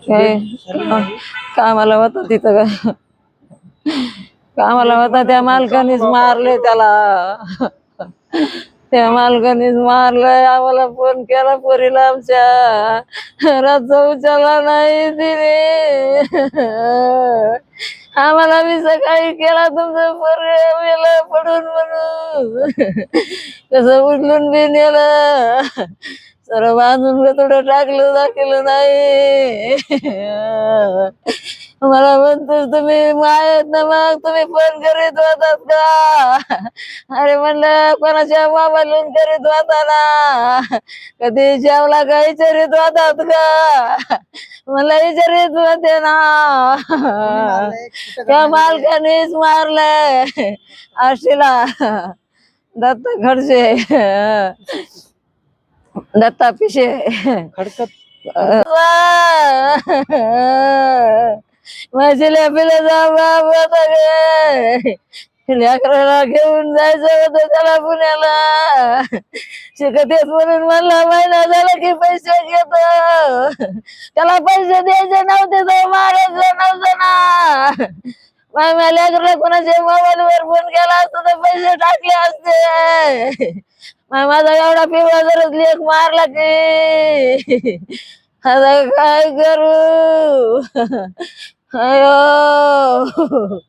काय? कामाला होता तिथं का कामाला होता त्या मालकानेच मारले त्याला? त्या मालकानेच मारलंय आम्हाला फोन केला पोरीला आमच्या. रात उचलला नाही तिने. आम्हाला मी सकाळी केला तुमचं पोरग पडून म्हणून. कसं उचलून बी नेलं. सर्व बांधून थोडं टाकलं दाखलं नाही. मला म्हणतो तुम्ही मायत ना मग तुम्ही फोन करीत होतात का? अरे म्हणलं कोणाच्या मोबाईलून करीत होता ना? कधी जेवला का विचारित होतात का? मला विचारित होते ना. त्या मालकानेच मारलंय. आशीला दत्त खडसे. दत्ता पिशे खडकत माझे लेपिले लेकराला घेऊन जायचं होतं त्याला पुण्याला. शिकत येत म्हणून म्हणला महिना झाला की पैसे घेत. त्याला पैसे द्यायचे नव्हते तर मारायचं नव्हतं ना. माझ्या लेकराला कोणाच्या मोबाईल वर फोन केला असतो तर पैसे टाकले असते. मा- माझा एवढा पिवळा जरच लेख मारला की. आता काय करू? अयो!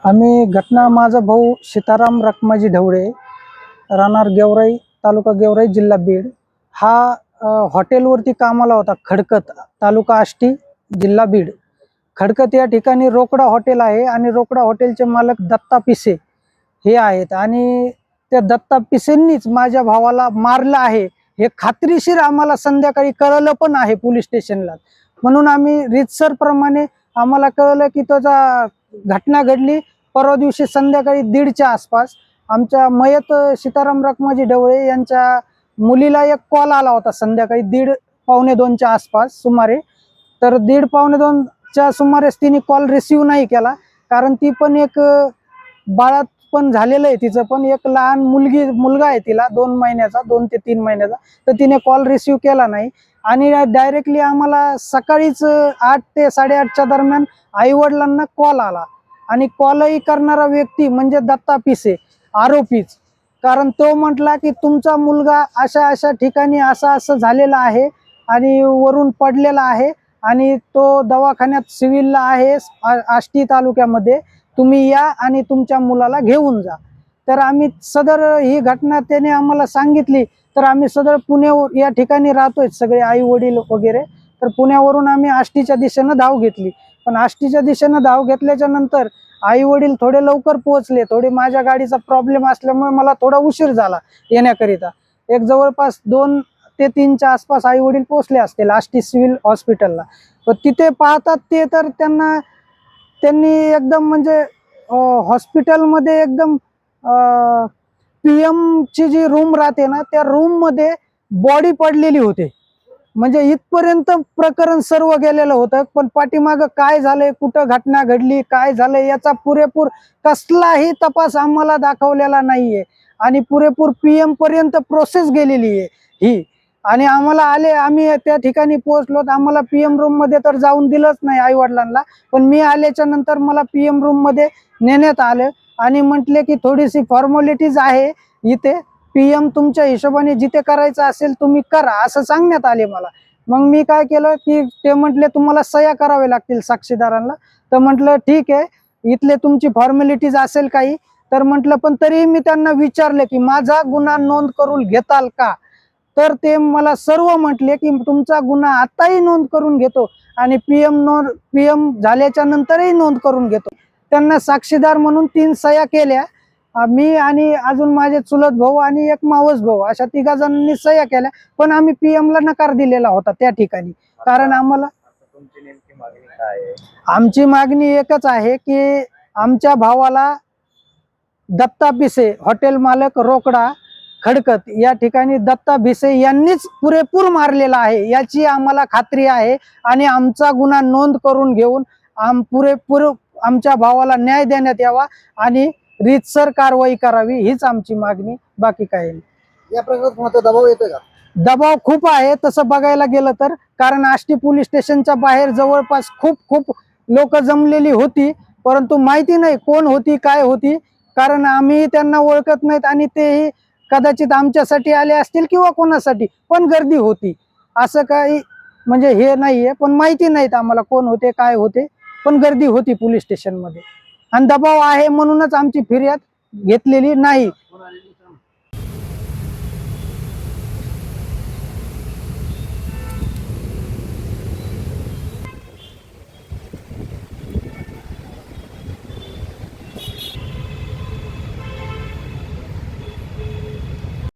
आम्ही घटना माझा भाऊ सीताराम रखमाजी ढवळे राहणार गेवराई तालुका गेवराई जिल्हा बीड. हा हॉटेलवरती कामाला होता खडकत तालुका आष्टी जिल्हा बीड. खडकत या ठिकाणी रोकडा हॉटेल आहे आणि रोकडा हॉटेलचे मालक दत्ता पिसे हे आहेत. आणि त्या दत्ता पिसेंनीच माझ्या भावाला मारलं आहे. हे खात्रीशीर आम्हाला संध्याकाळी कळलं पण आहे पोलीस स्टेशनला. म्हणून आम्ही रितसरप्रमाणे आम्हाला कळलं की त्याचा घटना घडली. परवा दिवशी संध्याकाळी दीडच्या आसपास आमच्या मयत सीताराम रखमाजी ढवळे यांच्या मुलीला एक कॉल आला होता संध्याकाळी दीड पावणे दोनच्या आसपास सुमारे. तर दीड पावणे दोनच्या सुमारेच तिने कॉल रिसिव्ह नाही केला. कारण ती पण एक बाळात पण झालेलं आहे तिचं पण. एक लहान मुलगी मुलगा आहे तिला दोन महिन्याचा दोन ते तीन महिन्याचा. तर तिने कॉल रिसिव्ह केला नाही. आणि डायरेक्टली आम्हाला सकाळीच आठ ते साडेआठच्या दरम्यान आई वडिलांना कॉल आला. आणि कॉलही करणारा व्यक्ती म्हणजे दत्ता पिसे आरोपीच. कारण तो म्हटला की तुमचा मुलगा अशा अशा ठिकाणी असं असं झालेला आहे आणि वरून पडलेला आहे आणि तो दवाखान्यात सिव्हिलला आहे आष्टी तालुक्यामध्ये. तुम्ही या आणि तुमच्या मुलाला घेऊन जा. तर आम्ही सदर ही घटना त्याने आम्हाला सांगितली. तर आम्ही सदर पुणे या ठिकाणी राहतोय सगळे आई वडील वगैरे. तर पुण्यावरून आम्ही आष्टीच्या दिशेनं धाव घेतली. पण आष्टीच्या दिशेनं धाव घेतल्याच्या नंतर आई वडील थोडे लवकर पोहोचले थोडे माझ्या गाडीचा प्रॉब्लेम असल्यामुळे मला थोडा उशीर झाला येण्याकरिता. एक जवळपास दोन ते तीनच्या आसपास आई वडील पोहोचले असतील आष्टी सिव्हिल हॉस्पिटलला. तर तिथे पाहतात ते तर त्यांना त्यांनी एकदम म्हणजे हॉस्पिटलमध्ये एकदम पी ची जी रूम राहते ना त्या रूममध्ये बॉडी पडलेली होती. म्हणजे इथपर्यंत प्रकरण सर्व गेलेलं होतं पण पाठीमागं काय झालंय कुठं घटना घडली काय झालंय याचा पुरेपूर कसलाही तपास आम्हाला दाखवलेला नाहीये. आणि पुरेपूर पीएम पर्यंत प्रोसेस गेलेली आहे ही. आणि आम्हाला आले आम्ही त्या ठिकाणी पोहोचलो तर आम्हाला पीएम रूममध्ये तर जाऊन दिलंच नाही आई वडिलांना पण मी आल्याच्यानंतर मला पीएम रूममध्ये नेण्यात आलं. आणि म्हटले की थोडीशी फॉर्मॅलिटीज आहे इथे. पीएम तुमच्या हिशोबाने जिथे करायचं असेल तुम्ही करा असं सांगण्यात आले मला. मग मी काय केलं की ते म्हटले तुम्हाला सह्या करावे लागतील साक्षीदारांना. तर म्हटलं ठीक आहे इथले तुमची फॉर्मॅलिटीज असेल काही. तर म्हटलं पण तरीही मी त्यांना विचारले की माझा गुन्हा नोंद करून घेताल का? तर ते मला सर्व म्हटले की तुमचा गुन्हा आताही नोंद करून घेतो आणि पीएम नोंद पीएम झाल्याच्या नंतरही नोंद करून घेतो. त्यांना साक्षीदार म्हणून तीन सह्या केल्या. मी आणि अजून माझे चुलत भाऊ आणि एक मावस भाऊ अशा तिघा जणांनी सह्या केल्या पण आम्ही पीएम ला नकार दिलेला होता त्या ठिकाणी. कारण आम्हाला आमची मागणी एकच आहे की आमच्या भावाला दत्ता भिसे हॉटेल मालक रोकडा खडकत या ठिकाणी दत्ता भिसे यांनीच पुरेपूर मारलेला आहे याची आम्हाला खात्री आहे आणि आमचा गुन्हा नोंद करून घेऊन आम पुरेपूर आमच्या भावाला न्याय देण्यात यावा आणि रीतसर कारवाई करावी हीच आमची मागणी. बाकी काही नाही. या प्रकरणात कोणाचा दबाव येतोय का? दबाव खूप आहे. तसं बघायला गेलं तर कारण आष्टी पोलीस स्टेशनच्या बाहेर जवळपास खूप खूप लोक जमलेली होती. परंतु माहिती नाही कोण होती काय होती. कारण आम्ही त्यांना ओळखत नाहीत आणि तेही कदाचित आमच्यासाठी आले असतील किंवा कोणासाठी पण गर्दी होती. असं काही म्हणजे हे नाहीये पण माहिती नाहीत आम्हाला कोण होते काय होते पण गर्दी होती पोलीस स्टेशनमध्ये. आणि दबाव आहे म्हणूनच आमची फिर्याद घेतलेली नाही.